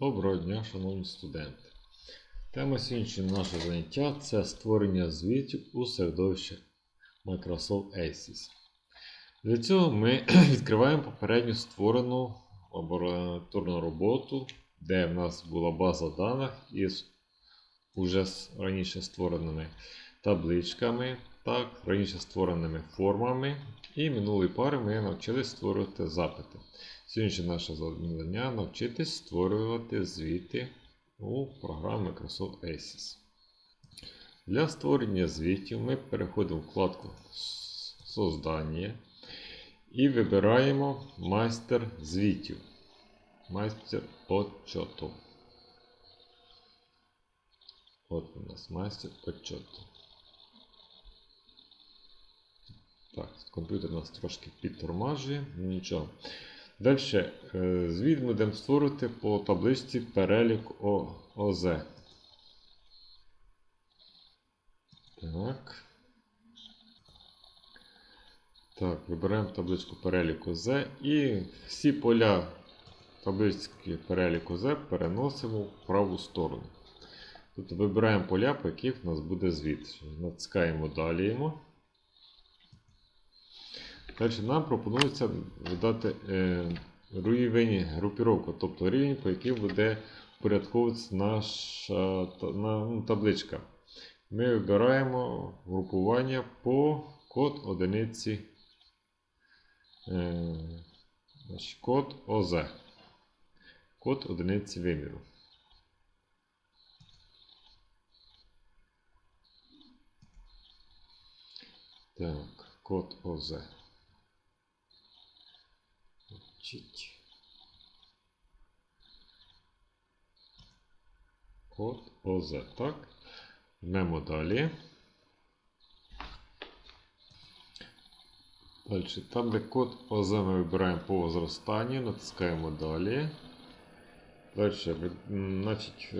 Доброго дня, шановні студенти. Тема сьогоднішнього нашого заняття це створення звітів у середовищі Microsoft ACES. Для цього ми відкриваємо попередньо створену лабораторну роботу, де в нас була база даних із уже раніше створеними табличками, так, раніше створеними формами. І минулої пари ми навчились створювати запити. Сьогодні наше завдання навчитись створювати звіти у програмі Microsoft ACES. Для створення звітів ми переходимо в вкладку Создання і вибираємо майстер звітів. Майстер отчету. От у нас майстер отчету. Так, комп'ютер нас трошки підтормажує, нічого. Далі звіт будемо створити по табличці перелік ОЗ. Так. Так, вибираємо табличку перелік ОЗ і всі поля таблички перелік ОЗ переносимо в праву сторону. Тобто вибираємо поля, по яких у нас буде звіт. Натискаємо далі йому. Далі нам пропонується видати е, рівень групіровку, тобто рівень, по яким буде впорядковуватися наша ну, табличка. Ми вибираємо групування по код одиниці. Е, код ОЗ. Код одиниці виміру. Так, код ОЗ. Вчить. Код ОЗ. Так. Жмемо далі. Далі. Там, де код ОЗ ми вибираємо по зростанню, натискаємо далі. Далі, значить, е,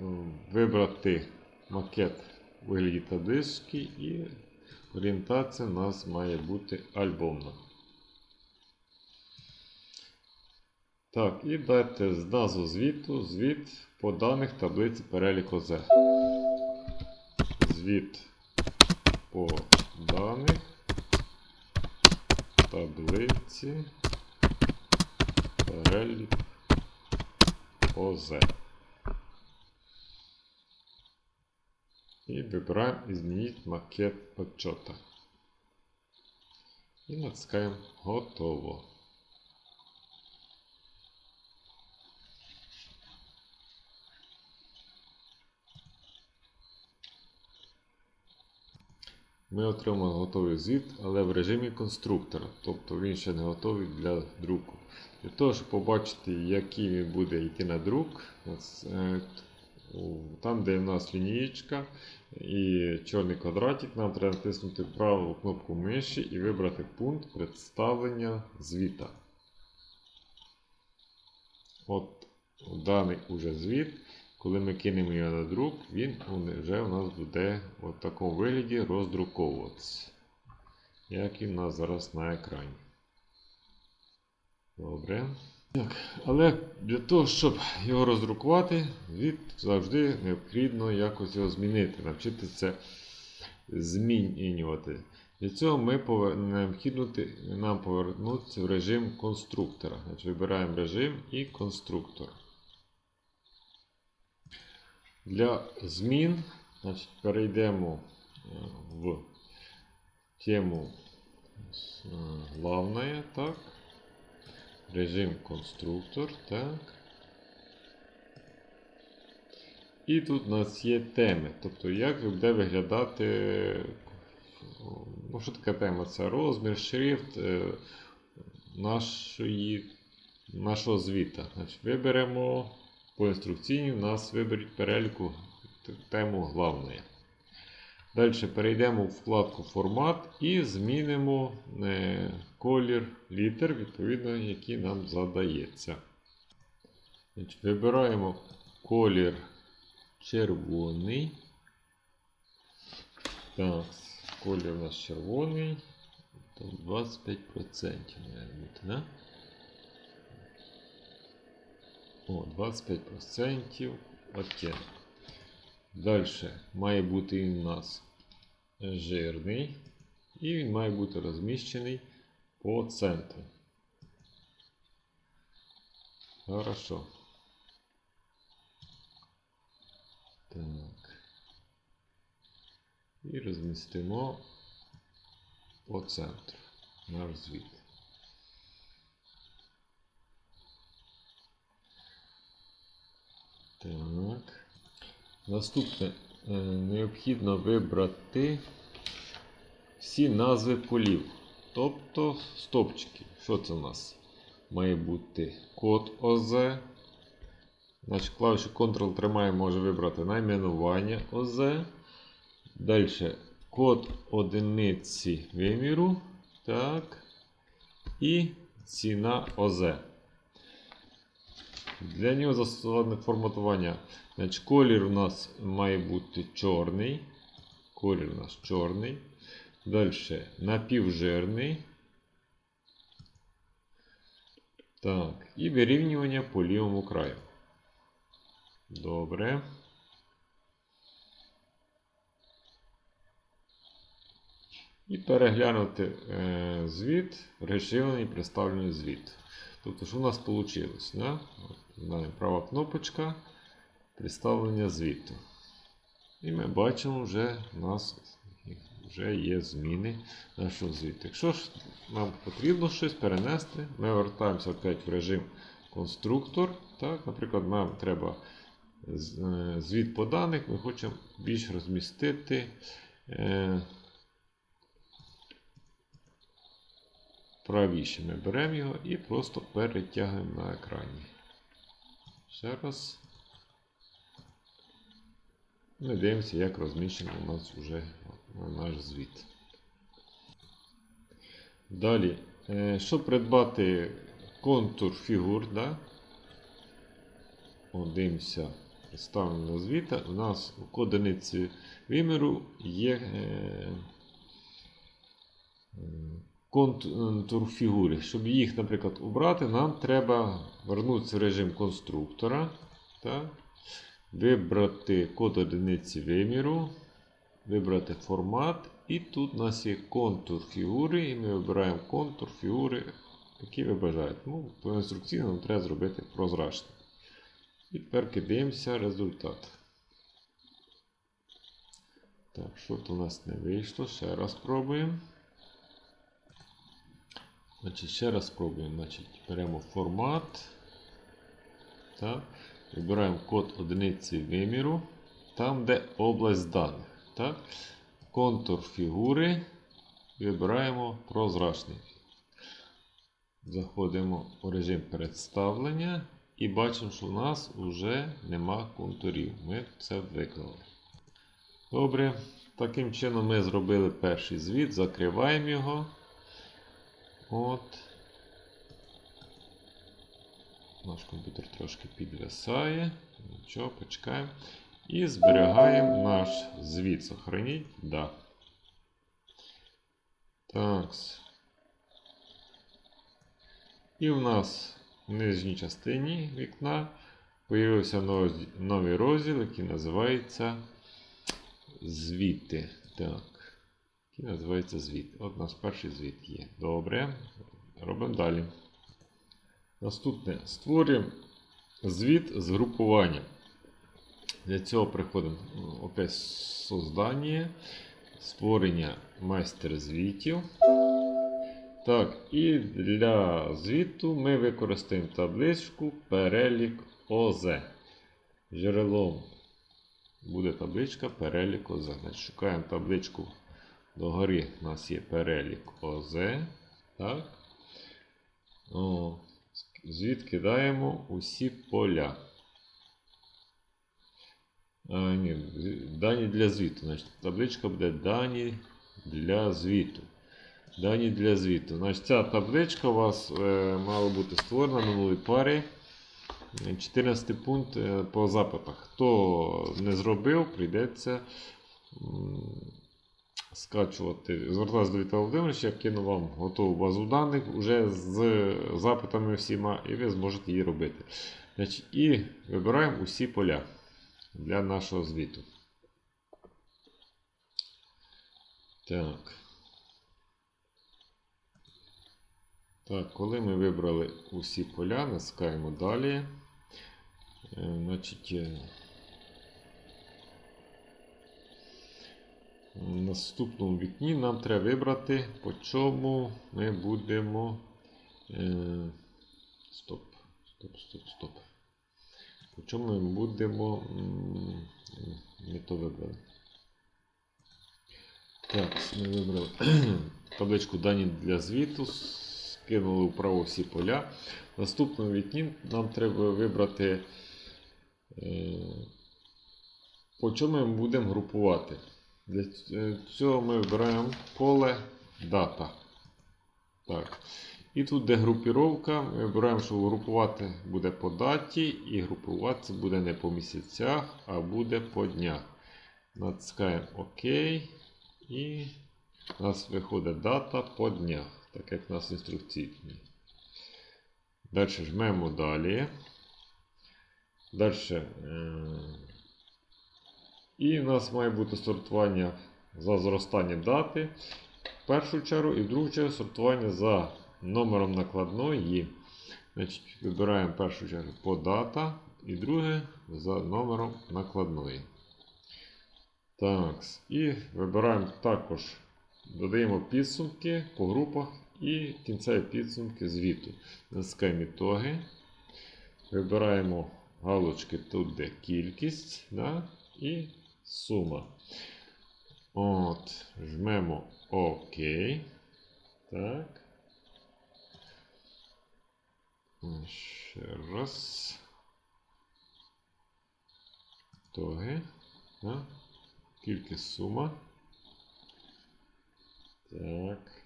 м, вибрати макет вигляді таблички і орієнтація у нас має бути альбомна. Так, і дайте з назву звіту звіт по даних таблиці перелік ОЗ. Звіт по даних таблиці перелік ОЗ. І вибираємо «Изменить макет отчета. І натискаємо Готово. Ми отримали готовий звіт, але в режимі конструктора, тобто він ще не готовий для друку. Для того, щоб побачити, який він буде йти на друк, е, там, де в нас лінієчка і чорний квадратик, нам треба натиснути праву кнопку миші і вибрати пункт представлення звіта. От даний уже звіт. Коли ми кинемо його на друк, він вже у нас буде в такому вигляді роздруковуватися. Як і в нас зараз на екрані. Добре. Так, але для того, щоб його роздрукувати, звіт завжди необхідно якось його змінити, навчитися змінювати. Для цього ми повер... необхідно нам повернутися в режим конструктора. Значить, вибираємо режим і конструктор. Для змін значить, перейдемо е, в тему е, так. Режим конструктор, так. І тут у нас є теми. Тобто, як буде виглядати. Ну, що така тема? Це розмір, шрифт е, нашої, нашого звіта. Значить, виберемо по інструкційній, у нас виберіть переліку тему главної. Далі перейдемо в вкладку Формат і змінимо е, колір літер, відповідно, який нам задається. Вибираємо колір червоний. Так, колір у нас червоний. 25% має бути, да? О, О, 25% оттінок. Далі має бути він у нас жирний. І він має бути розміщений по центру. Хорошо. Так. І розмістимо по центру наш звіт. Так. Наступне е, необхідно вибрати всі назви полів. Тобто стопчики. Що це у нас? Має бути код ОЗ. Значить, клавішу Ctrl тримаємо, може вибрати найменування ОЗ. Далі код одиниці виміру. Так. І ціна ОЗ. Для нього застосоване форматування. Значить, колір у нас має бути чорний. Колір у нас чорний. Далі напівжирний. Так, і вирівнювання по лівому краю. Добре. І переглянути е, звіт, розширений представлений звіт. Тобто, що у нас вийшло? Да? От, права кнопочка представлення звіту. І ми бачимо, вже у нас вже є зміни нашого звіту. Якщо ж нам потрібно щось перенести, ми вертаємося опять в режим конструктор. Так? Наприклад, нам треба е, звіт по даних, ми хочемо більш розмістити. е, Правіше ми беремо його і просто перетягуємо на екрані. Ще раз. Ми дивимося, як розміщено у нас вже наш звіт. Далі, е, щоб придбати контур фігур, да? Дивимося представлено звіта. У нас у одиниці виміру є е, контур фігури. Щоб їх, наприклад, убрати, нам треба вернутися в режим конструктора. Так? Вибрати код одиниці виміру, вибрати формат. І тут у нас є контур фігури, і ми вибираємо контур фігури, який ви бажаєте. Ну, по інструкції нам треба зробити прозрачно. І тепер кидаємося результат. Так, що то у нас не вийшло. Ще раз пробуємо. Значить, ще раз спробуємо. Значить, беремо формат. Так. Вибираємо код одиниці виміру. Там, де область даних. Так. Контур фігури. Вибираємо прозрачний. Заходимо у режим представлення і бачимо, що в нас вже нема контурів. Ми це виклали. Добре. Таким чином ми зробили перший звіт, закриваємо його. От. Наш комп'ютер трошки підвисає. Нічого, почекаємо. І зберігаємо наш звіт. Сохраніть. Да. Так. І в нас в нижній частині вікна появився новий, розділ, який називається Звіти. Так. Який називається звіт. От у нас перший звіт є. Добре. Робимо далі. Наступне. Створюємо звіт з групуванням. Для цього приходимо опять создання, створення майстер звітів. Так, і для звіту ми використаємо табличку перелік ОЗ. Джерелом буде табличка перелік ОЗ. Значить, шукаємо табличку догори. У нас є перелік ОЗ. Так. О, звіт кидаємо усі поля. А, ні, дані для звіту. Значить, табличка буде дані для звіту. Дані для звіту. Значить, ця табличка у вас е, мала бути створена на минулій парі. 14 пункт е, по запитах. Хто не зробив, прийдеться скачувати, звертатися до Віталія Володимировича, я кину вам готову базу даних вже з запитами всіма, і ви зможете її робити. Значить, і вибираємо усі поля для нашого звіту. Так. Так, коли ми вибрали усі поля, натискаємо далі. Е, Значить, наступному вікні нам треба вибрати, по чому ми будемо. Е, стоп, стоп, стоп, стоп. По чому ми будемо. м, Не то вибрали. Так, ми вибрали табличку дані для звіту, скинули вправо всі поля. Наступному вікні нам треба вибрати, е, по чому ми будемо групувати. Для цього ми вибираємо поле дата. Так. І тут, де групіровка, ми вибираємо, що групувати буде по даті, і групуватися буде не по місяцях, а буде по днях. Натискаємо ОК. І у нас виходить дата по днях, так як у нас в інструкції. Далі жмемо далі. Далі. І у нас має бути сортування за зростання дати в першу чергу, і в другу чергу сортування за номером накладної. Значить, Вибираємо в першу чергу по дата і друге за номером накладної. Так, і вибираємо також, додаємо підсумки по групах і кінцеві підсумки звіту. Натискаємо ітоги. Вибираємо галочки тут, де кількість да, і сума. От, жмемо ОК. Так. Ще раз. Ітоги. Да. Кількість сума. Так.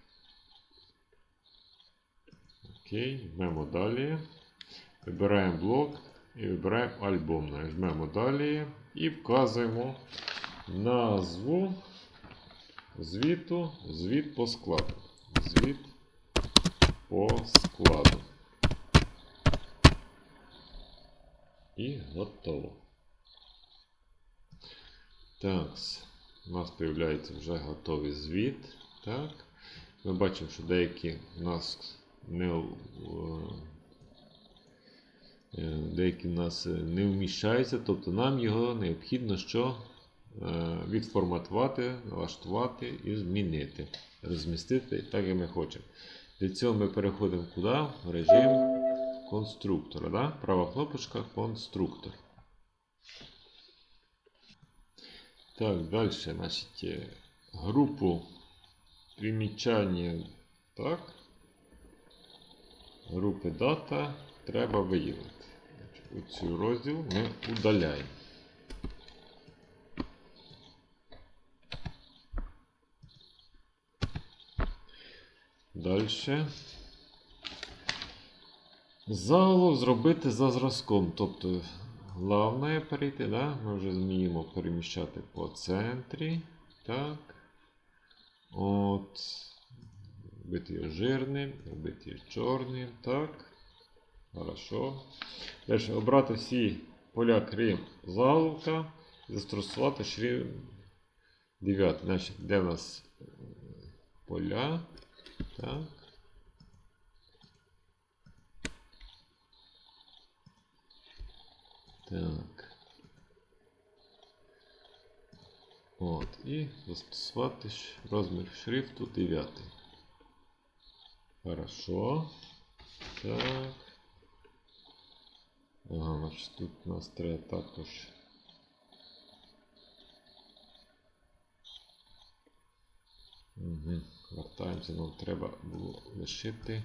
Окей, жмемо далі. Вибираємо блок і вибираємо альбом. Нажмемо далі і вказуємо назву звіту, звіт по складу. Звіт по складу. І готово. Так, у нас з'являється вже готовий звіт. Так. Ми бачимо, що деякі у нас не, е, деякі в нас е, не вміщаються, тобто нам його необхідно що е, відформатувати, налаштувати і змінити, розмістити так, як ми хочемо. Для цього ми переходимо куди? В режим конструктора. Да? Права кнопочка конструктор. Так, далі, значить, е, групу примічання, так, групи дата треба виявити. Оцю розділ ми удаляємо. Далі. Заголовок зробити за зразком. Тобто главне перейти, да? ми вже зміємо переміщати по центрі. Так. От. Робити його жирним, робити його чорним. Так. Хорошо. Далі обрати всі поля крім заголовка і застосувати шрифт 9. Значить, де в нас е, поля? Так. Так. От, і застосувати розмір шрифту 9. Хорошо. Так. Ага, тут у нас треба також. Угу. Вертаємося, нам треба було лишити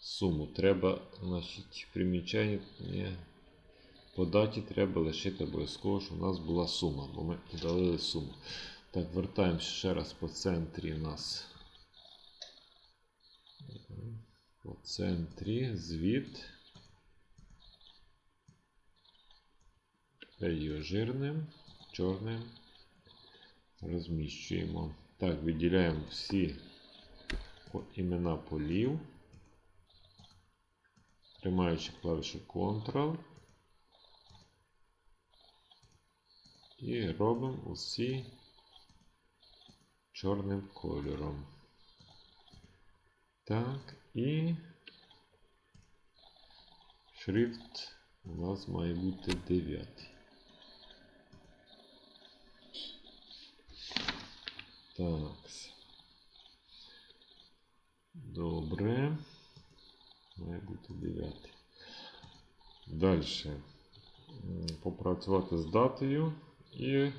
суму. Треба, значить, примічання по даті треба лишити обов'язково, що у нас була сума, бо ми удалили суму. Так, вертаємося ще раз по центрі у нас. По центрі звіт. Тепер жирним, чорним. розміщуємо. Так, виділяємо всі імена полів. Тримаючи клавішу Ctrl. І робимо усі чорним кольором. Так, і шрифт у нас має бути 9. Так. Добре. Має бути 9. Далі. Попрацювати з датою і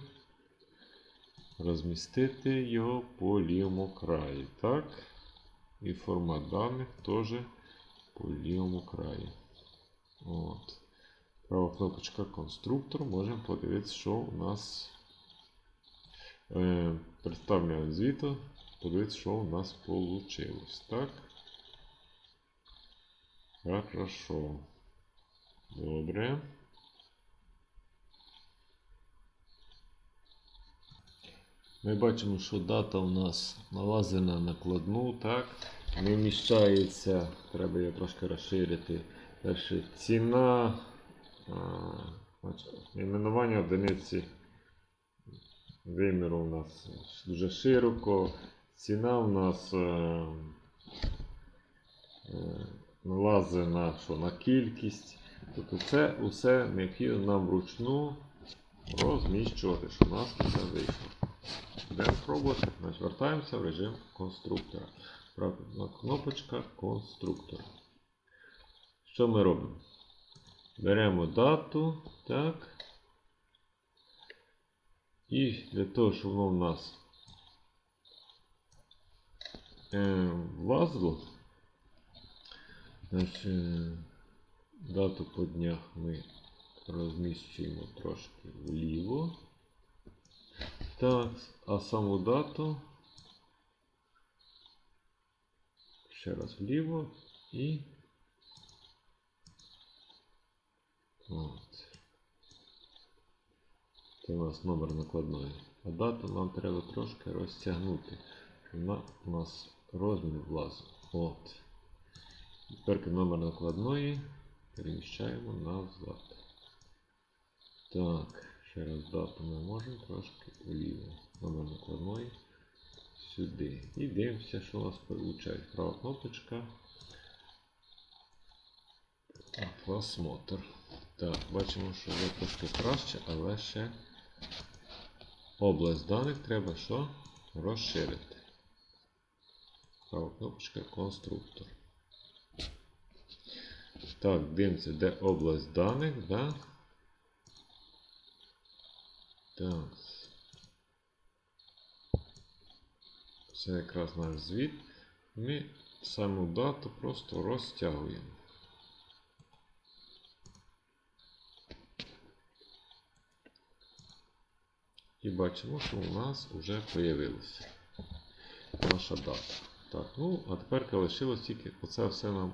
розмістити його по лівому краї. Так. І формат даних теж по лівому краї. От. Права кнопочка конструктор. Можемо подивитися, що у нас е, звіту. Подивитися, що у нас вийшло. Так. Хорошо. Добре. Ми бачимо, що дата у нас налазить на накладну, так? Не вміщається, треба її трошки розширити. Далі ціна, значить, одиниці виміру у нас дуже широко. Ціна у нас е, е, налазить на, що, на кількість. Тобто це усе необхідно нам вручну розміщувати, щоб у нас все вийшло. Будемо пробувати, значить вертаємося в режим конструктора. Правильна кнопочка конструктор. Що ми робимо? Беремо дату, так. І для того, щоб воно в нас е, влазило, значить, е, дату по днях ми розміщуємо трошки вліво. Так, а саму дату ще раз вліво і от. Це у нас номер накладної. А дату нам треба трошки розтягнути. Вона у нас розмір влазив. От. Тепер номер накладної переміщаємо назад. Так. Ще раз дату ми можемо трошки вліво. Номер накладної сюди. І дивимося, що у нас виходить. Права кнопочка. Просмотр. Так, бачимо, що вже трошки краще, але ще область даних треба що? Розширити. Права кнопочка конструктор. Так, дивимося, де область даних, да? Так. Це якраз наш звіт. Ми саму дату просто розтягуємо. І бачимо, що у нас вже з'явилася наша дата. Так, ну, а тепер лишилось тільки оце все нам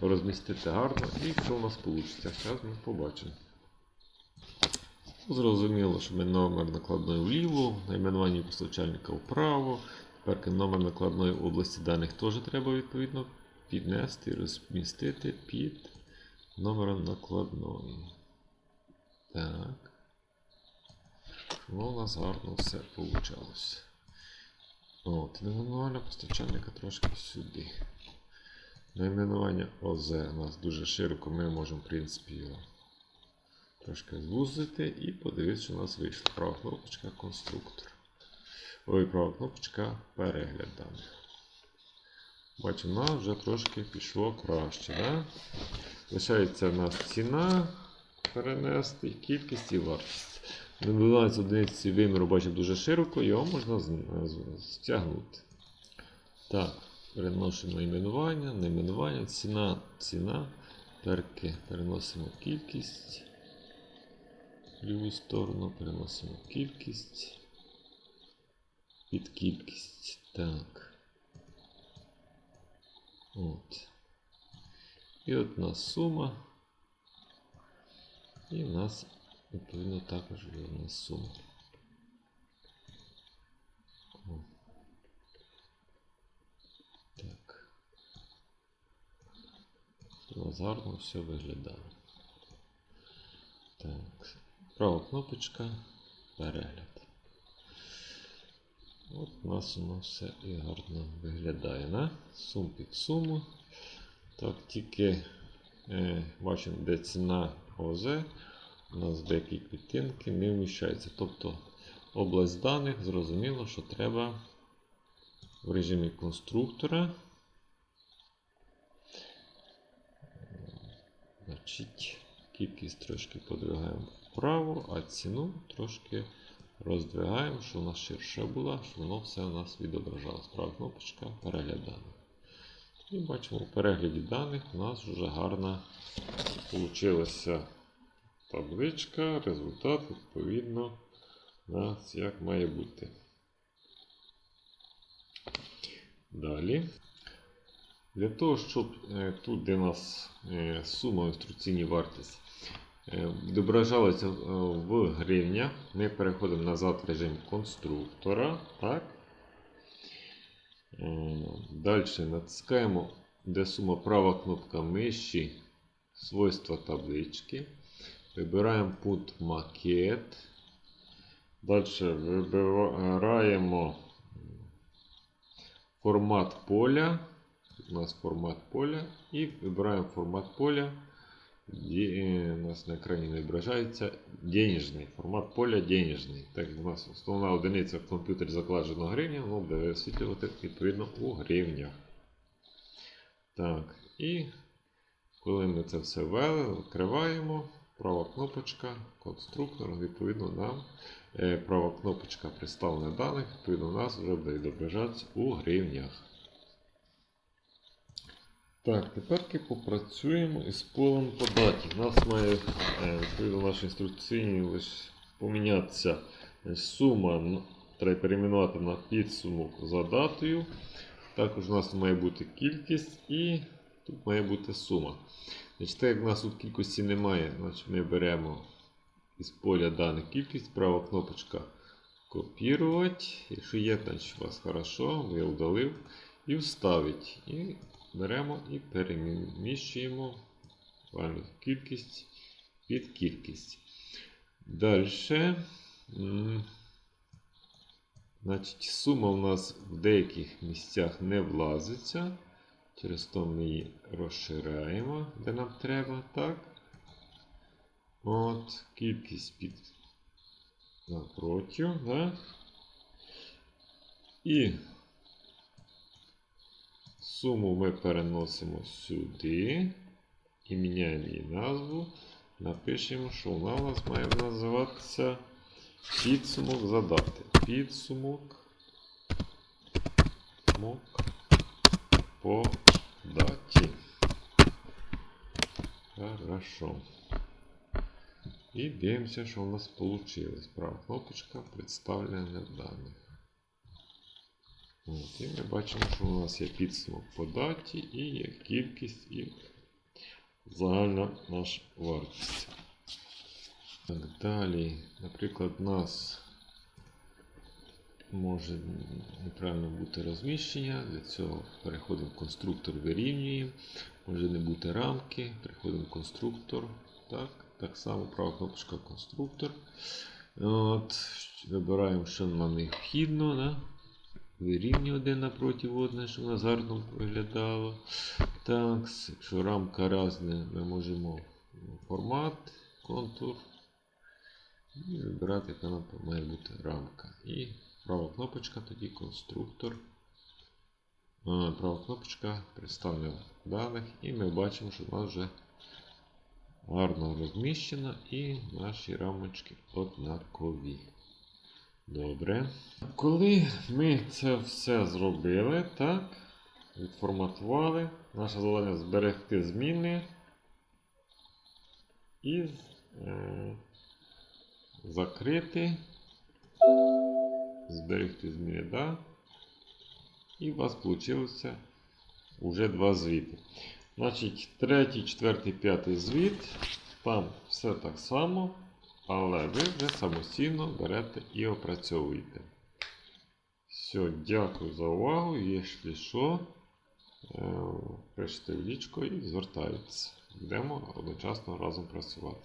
розмістити гарно і що у нас вийде. Зараз ми побачимо. Зрозуміло, що ми номер накладної вліво, найменування постачальника вправо. Тепер номер накладної області даних теж треба відповідно піднести і розмістити під номером накладної. Так. Ну, у нас гарно все вийшло. От, найменування постачальника трошки сюди. Найменування ОЗ у нас дуже широко, ми можемо, в принципі, його трошки звузити і подивитися, що у нас вийшло. Права кнопочка конструктор. Ой, права кнопочка перегляд даних. Бачимо, у нас вже трошки пішло краще. Да? Лишається у нас ціна перенести, кількість і вартість. Набивається одиниці виміру, бачимо дуже широко, його можна стягнути. Так, переносимо найменування, найменування, ціна, ціна. Перки переносимо кількість. В ліву сторону переносимо кількість. Під кількість. Так. От. І от у нас сума. І в нас Відповідно також є в нас сума. О, Так. Тут гарно все виглядає. Так, права кнопочка, перегляд. От у нас воно все і гарно виглядає на сум під суму. Так, тільки е, бачимо, де ціна ОЗ у нас деякі клітинки не вміщаються. Тобто область даних зрозуміло, що треба в режимі конструктора. Значить, кількість трошки подвигаємо вправо, а ціну трошки роздвигаємо, щоб вона ширша була, щоб воно все у нас відображалось. Права кнопочка перегляд даних. І бачимо, у перегляді даних у нас вже гарна вийшла табличка, результат відповідно нас як має бути. Далі. Для того, щоб е, тут, де у нас е, сума інструкційні вартість е, відображалася в гривнях, ми переходимо назад в режим конструктора. Так? Далі натискаємо, де сума права кнопка миші, свойства таблички. Вибираємо пункт макет. Далі вибираємо формат поля. У нас формат поля. І вибираємо формат поля. Де, у нас на екрані не відображається денежний. Формат поля денежний. Так у нас основна одиниця в комп'ютері закладена гривня, воно буде висвітлювати відповідно у гривнях. Так, і коли ми це все ввели, відкриваємо. Права кнопочка, конструктор, відповідно нам е, права кнопочка представлення даних, відповідно у нас вже буде відображатися у гривнях. Так, тепер попрацюємо із полем податі. У нас має е, відповідно нашій інструкційні лише помінятися е, сума, треба перейменувати на підсумок за датою. Також у нас має бути кількість і тут має бути сума. Значить, так як у нас тут кількості немає, значить ми беремо із поля даних кількість, права кнопочка копірувати. Якщо є, значить у вас хорошо, я удалив. І вставить. І беремо і переміщуємо кількість під кількість. Далі. Значить, сума у нас в деяких місцях не влазиться. Через то ми її розширяємо, де нам треба, так. От, кількість під напротив, да? І суму ми переносимо сюди і міняємо її назву. Напишемо, що вона у нас має називатися підсумок задати. Підсумок мок по даті. Хорошо. І дивимося, що у нас вийшло. Права кнопочка представлення даних. От, і ми бачимо, що у нас є підсумок по даті і є кількість і загальна наша вартість. Так, далі, наприклад, у нас може неправильно бути розміщення. Для цього переходимо в конструктор, вирівнюємо. Може не бути рамки, переходимо в конструктор. Так, так само права кнопочка конструктор. От, Вибираємо, що нам необхідно. Да? Вирівнюємо один напроти одне, щоб нас гарно виглядало. Так, якщо рамка різна, ми можемо формат, контур. І вибирати, яка нам має бути рамка. І права кнопочка, тоді конструктор. Права кнопочка представлення даних. І ми бачимо, що в нас вже гарно розміщено і наші рамочки однакові. Добре. Коли ми це все зробили, так, відформатували, наше завдання зберегти зміни і е, закрити, зберегти зміни, да? І у вас вийшло вже два звіти. Значить, третій, четвертий, п'ятий звіт. Там все так само, але ви вже самостійно берете і опрацьовуєте. Все, дякую за увагу. Якщо що, Е, Пишете в лічко і звертаєтесь. Йдемо одночасно разом працювати.